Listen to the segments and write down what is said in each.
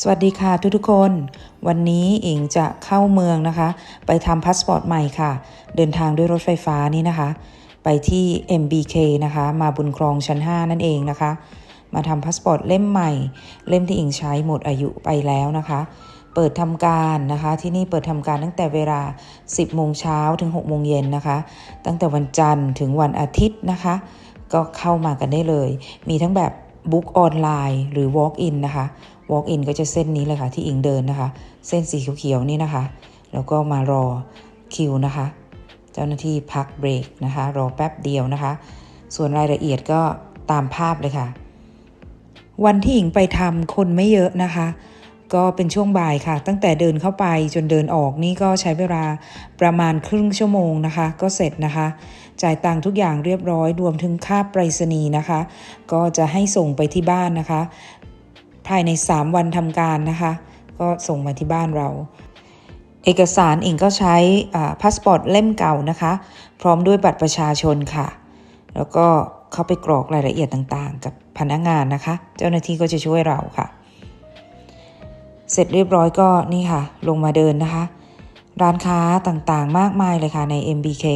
สวัสดีค่ะทุกทุกๆคน วันนี้อิงจะเข้าเมืองนะคะ ไปทำพาสปอร์ตใหม่ค่ะ เดินทางด้วยรถไฟฟ้านี่นะคะ ไปที่ MBK นะคะ มาบุญครองชั้น 5 นั่นเองนะคะ มาทำพาสปอร์ตเล่มใหม่ เล่มที่อิงใช้หมดอายุไปแล้วนะคะ เปิดทำการนะคะ ที่นี่เปิดทำการตั้งแต่เวลา 10 โมงเช้าถึง 6 โมงเย็นนะคะ ตั้งแต่วันจันทร์ถึงวันอาทิตย์นะคะ ก็เข้ามากันได้เลย มีทั้งแบบบุ๊กออนไลน์หรือ Walk in นะคะ Walk in ก็จะเส้นนี้เลยค่ะที่อิงเดินนะคะ เส้นสีเขียวๆนี่นะคะ แล้วก็มารอคิวนะคะ เจ้าหน้าที่พักเบรกนะคะ รอแป๊บเดียวนะคะ ส่วนรายละเอียดก็ตามภาพเลยค่ะ วันที่หญิงไปทำคนไม่เยอะนะคะ ก็เป็นช่วงบ่ายค่ะ ตั้งแต่เดินเข้าไปจนเดินออกนี่ก็ใช้เวลาประมาณครึ่งชั่วโมงนะคะ ก็เสร็จนะคะ จ่ายตังทุกอย่างเรียบร้อยรวมถึงค่าไปรษณีย์นะคะ ก็จะให้ส่งไปที่บ้านนะคะ ภายใน 3 วันทำการนะคะ ก็ส่งมาที่บ้านเรา เอกสารอิงก็ใช้พาสปอร์ตเล่มเก่านะคะ พร้อมด้วยบัตรประชาชนค่ะ แล้วก็เข้าไปกรอกรายละเอียดต่างๆ กับพนักงานนะคะ เจ้าหน้าที่ก็จะช่วยเราค่ะ เสร็จเรียบร้อยก็นี่ค่ะ ลงมาเดินนะคะ ร้านค้าต่างๆ มากมายเลยค่ะใน MBK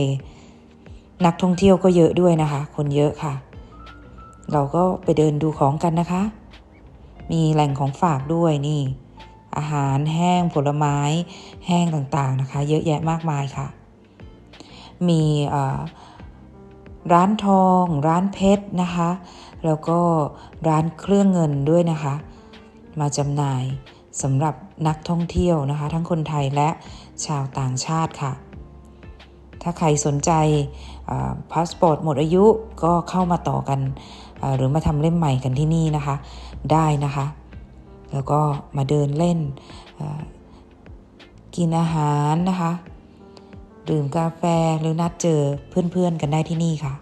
นักท่องเที่ยวก็เยอะด้วยนะคะ คนเยอะค่ะ เราก็ไปเดินดูของกันนะคะ มีแหล่งของฝากด้วยนี่ อาหารแห้งผลไม้แห้งต่างๆนะคะ เยอะแยะมากมายค่ะ มีร้านทอง ร้านเพชรนะคะ แล้วก็ร้านเครื่องเงินด้วยนะคะ มาจำหน่ายสำหรับนักท่องเที่ยวนะคะ ทั้งคนไทยและชาวต่างชาติค่ะ ถ้าใครสนใจพาสปอร์ตหมดอายุก็เข้ามาต่อกัน หรือมาทำเล่มใหม่กันที่นี่นะคะ ได้นะคะ แล้วก็มาเดินเล่น กินอาหารนะคะ ดื่มกาแฟหรือนัดเจอเพื่อนๆกันได้ที่นี่ค่ะ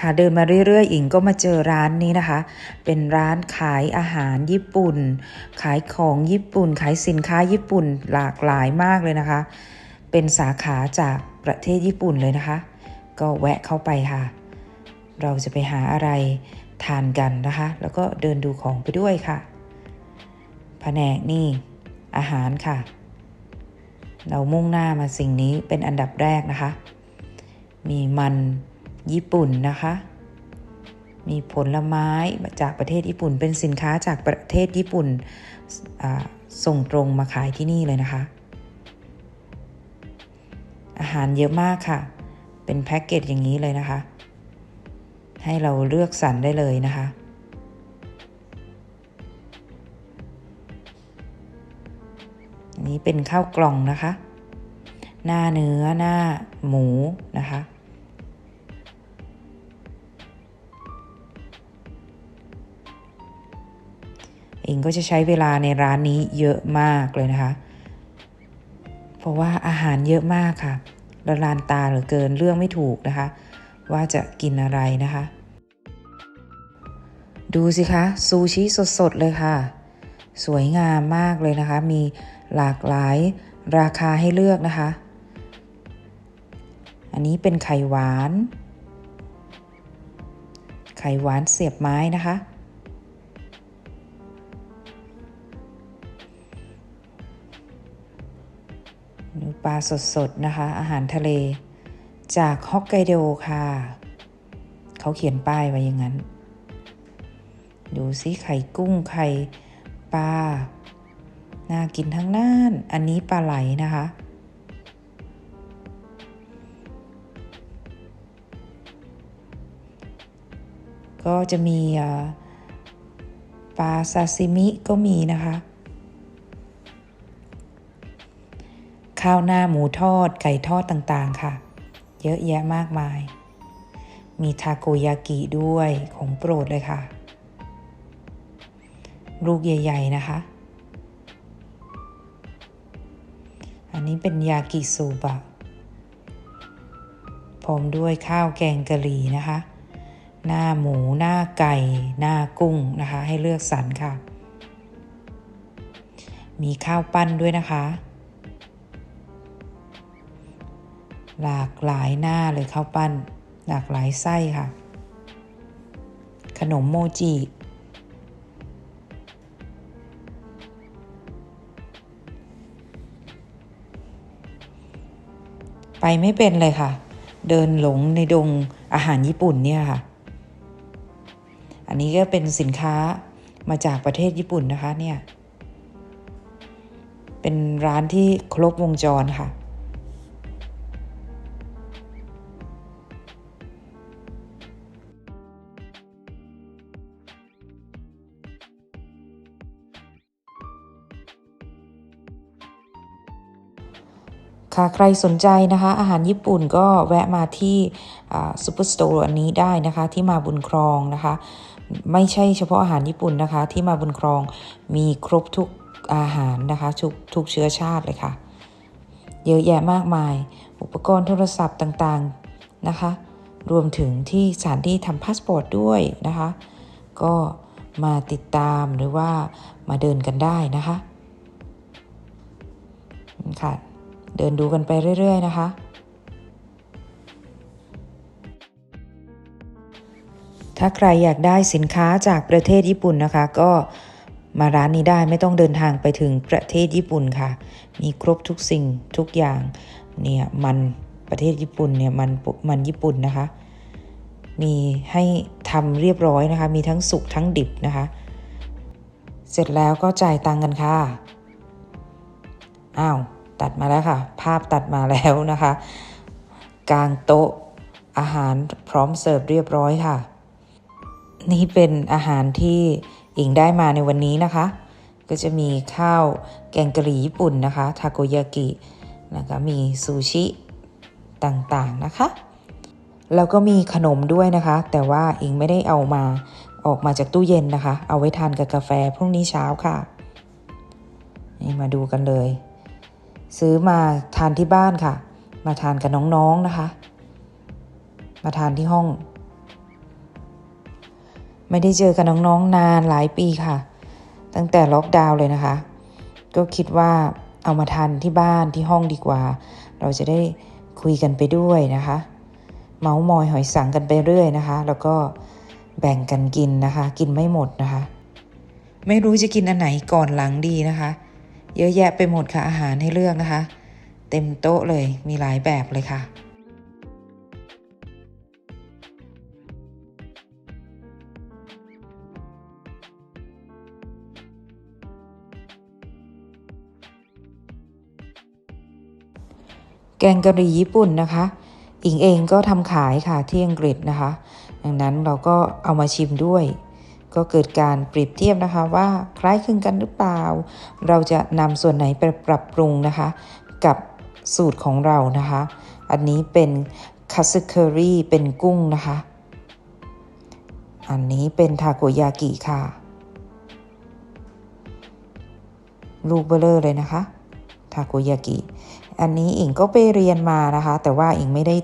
ค่ะเดินมาเรื่อยๆอิงก็มาเจอร้านนี้นะคะ เป็นร้านขายอาหารญี่ปุ่น ขายของญี่ปุ่น ขายสินค้าญี่ปุ่นหลากหลายมากเลยนะคะ เป็นสาขาจากประเทศญี่ปุ่นเลยนะคะ ก็แวะเข้าไปค่ะ เราจะไปหาอะไรทานกันนะคะ แล้วก็เดินดูของไปด้วยค่ะแผนกนี่อาหารค่ะ เรามุ่งหน้ามาสิ่งนี้เป็นอันดับแรกนะคะ มีมัน ญี่ปุ่นนะคะ มีผลไม้จากประเทศญี่ปุ่น เป็นสินค้าจากประเทศญี่ปุ่นส่งตรงมาขายที่นี่เลยนะคะ อาหารเยอะมากค่ะ เป็นแพ็กเกจอย่างนี้เลยนะคะ ให้เราเลือกสรรได้เลยนะคะนี้เป็นข้าวกล่องนะคะ หน้าเนื้อหน้าหมูนะคะ เองก็จะใช้เวลาในร้านนี้เยอะมากเลยนะคะ เพราะว่าอาหารเยอะมากค่ะละลานตาเหลือเกินเรื่องไม่ถูกนะคะ ว่าจะกินอะไรนะคะ ดูสิคะซูชิสดๆเลยค่ะ สวยงามมากเลยนะคะ มีหลากหลายราคาให้เลือกนะคะ อันนี้เป็นไข่หวาน ไข่หวานเสียบไม้นะคะ ปลาสดๆนะคะ อาหารทะเล จากฮอกไกโดค่ะ เขาเขียนป้ายไว้อย่างนั้น ดูสิไข่กุ้งไข่ปลา น่ากินทั้งนั้น อันนี้ปลาไหลนะคะ ก็จะมีปลาซาซิมิก็มีนะคะ ข้าวหน้าหมูทอด ไก่ทอดต่างๆค่ะ เยอะแยะมากมาย มีทาโกยากิด้วยของโปรดเลยค่ะ ลูกใหญ่ ๆ นะคะ อันนี้เป็นยากิซูบะพร้อมด้วยข้าวแกงกะหรี่นะคะ หน้าหมู หน้าไก่ หน้ากุ้งนะคะ ให้เลือกสรรค่ะ มีข้าวปั้นด้วยนะคะ หลากหลายหน้าเลยข้าวปั้น หลากหลายไส้ค่ะ ขนมโมจิไปไม่เป็นเลยค่ะ เดินหลงในดงอาหารญี่ปุ่นเนี่ยค่ะ อันนี้ก็เป็นสินค้ามาจากประเทศญี่ปุ่นนะคะเนี่ย เป็นร้านที่ครบวงจรค่ะ ค่ะใครสนใจนะคะ อาหารญี่ปุ่นก็แวะมาที่ซูเปอร์สโตร์อันนี้ได้นะคะ ที่มาบุญครองนะคะ ไม่ใช่เฉพาะอาหารญี่ปุ่นนะคะ ที่มาบุญครองมีครบทุกอาหารนะคะทุกทุกเชื้อชาติเลยค่ะ เยอะแยะมากมาย อุปกรณ์โทรศัพท์ต่างๆนะคะ รวมถึงที่สถานที่ทำพาสปอร์ตด้วยนะคะ ก็มาติดตามหรือว่ามาเดินกันได้นะคะค่ะ เดินดูกันไปเรื่อย ๆ นะคะ ถ้าใครอยากได้สินค้าจากประเทศญี่ปุ่นนะคะ ก็มาร้านนี้ได้ไม่ต้องเดินทางไปถึงประเทศญี่ปุ่นค่ะ มีครบทุกสิ่งทุกอย่างเนี่ยมันประเทศญี่ปุ่นเนี่ยมันมันญี่ปุ่นนะคะ มีให้ทำเรียบร้อยนะคะ มีทั้งสุกทั้งดิบนะคะ เสร็จแล้วก็จ่ายตังค์กันค่ะ อ้าว ตัดมาแล้วค่ะ ภาพตัดมาแล้วนะคะ กลางโต๊ะอาหารพร้อมเสิร์ฟเรียบร้อยค่ะ นี่เป็นอาหารที่อิงได้มาในวันนี้นะคะ ก็จะมีข้าวแกงกะหรี่ญี่ปุ่นนะคะทาโกยากิแล้วก็มีซูชิต่างๆนะคะ แล้วก็มีขนมด้วยนะคะ แต่ว่าอิงไม่ได้เอามาออกมาจากตู้เย็นนะคะ เอาไว้ทานกับกาแฟพรุ่งนี้เช้าค่ะ นี่มาดูกันเลย ซื้อมาทานที่บ้านค่ะ มาทานกับน้องๆนนะคะ มาทานที่ห้อง ไม่ได้เจอกับน้องๆนานหลายปีค่ะ ตั้งแต่ล็อกดาวน์เลยนะคะ ก็คิดว่าเอามาทานที่บ้านที่ห้องดีกว่า เราจะได้คุยกันไปด้วยนะคะ เมาส์มอยหอยสังกันไปเรื่อยนะคะ แล้วก็แบ่งกันกินนะคะ กินไม่หมดนะคะ ไม่รู้จะกินอันไหนก่อนหลังดีนะคะ เยอะแยะไปหมดค่ะอาหารให้เลือกนะคะ เต็มโต๊ะเลยมีหลายแบบเลยค่ะ แกงกะหรี่ญี่ปุ่นนะคะอิงเองก็ทำขายค่ะที่อังกฤษนะคะ ดังนั้นเราก็เอามาชิมด้วย ก็เกิดการเปรียบเทียบนะคะว่าคล้ายคลึงกันหรือเปล่า เราจะนำส่วนไหนไปปรับปรุงนะคะ กับสูตรของเรานะคะ อันนี้เป็นคัสเคอรี่เป็นกุ้งนะคะ อันนี้เป็นทาโกยากิค่ะ ลูกเบลเลอร์เลยนะคะ ทาโกยากิ อันนี้อิงก็ไปเรียนมานะคะ แต่ว่าอิงไม่ได้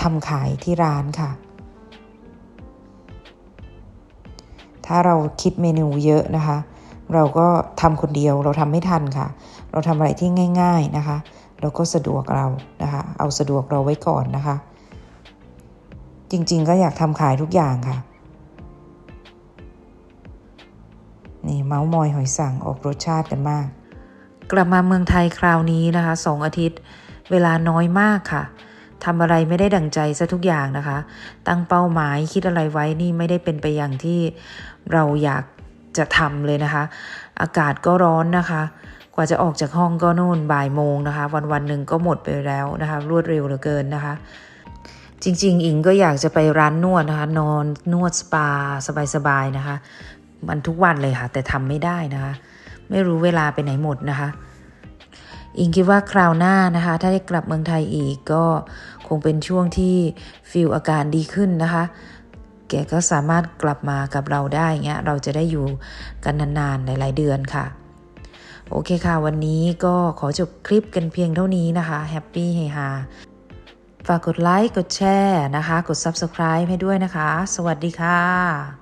ทำขายที่ร้านค่ะ ถ้าเราคิดเมนูเยอะนะคะ เราก็ทำคนเดียวเราทำไม่ทันค่ะ เราทำอะไรที่ง่าย ๆนะคะ แล้วก็สะดวกเรานะคะ เอาสะดวกเราไว้ก่อนนะคะ จริงๆก็อยากทำขายทุกอย่างค่ะนี่เมาส์มอยหอยสังออกรสชาติกันมาก กลับมาเมืองไทยคราวนี้นะคะสองอาทิตย์ เวลาน้อยมากค่ะ ทำอะไรไม่ได้ดั่งใจซะทุกอย่างนะคะ ตั้งเป้าหมายคิดอะไรไว้นี่ไม่ได้เป็นไปอย่างที่เราอยากจะทำเลยนะคะ อากาศก็ร้อนนะคะ กว่าจะออกจากห้องก็นู่นบ่ายโมงนะคะ วันวันหนึ่งก็หมดไปแล้วนะคะ รวดเร็วเหลือเกินนะคะ จริง ๆ อิงก็อยากจะไปร้านนวดนะคะ นอนนวดสปาสบายๆนะคะ มันทุกวันเลยค่ะ แต่ทำไม่ได้นะคะ ไม่รู้เวลาไปไหนหมดนะคะอิงคิดว่าคราวหน้านะคะ ถ้าได้กลับเมืองไทยอีกก็ งเป็นช่วงที่ฟิลอาการดีขึ้นนะคะ แกก็สามารถกลับมากับเราได้เงี้ยเราจะได้อยู่กันนานๆหลายๆเดือนค่ะ โอเคค่ะ วันนี้ก็ขอจบคลิปกันเพียงเท่านี้นะคะแฮปปี้เฮฮาฝากกดไลค์ กดแชร์นะคะ กด Subscribe ให้ด้วยนะคะ สวัสดีค่ะ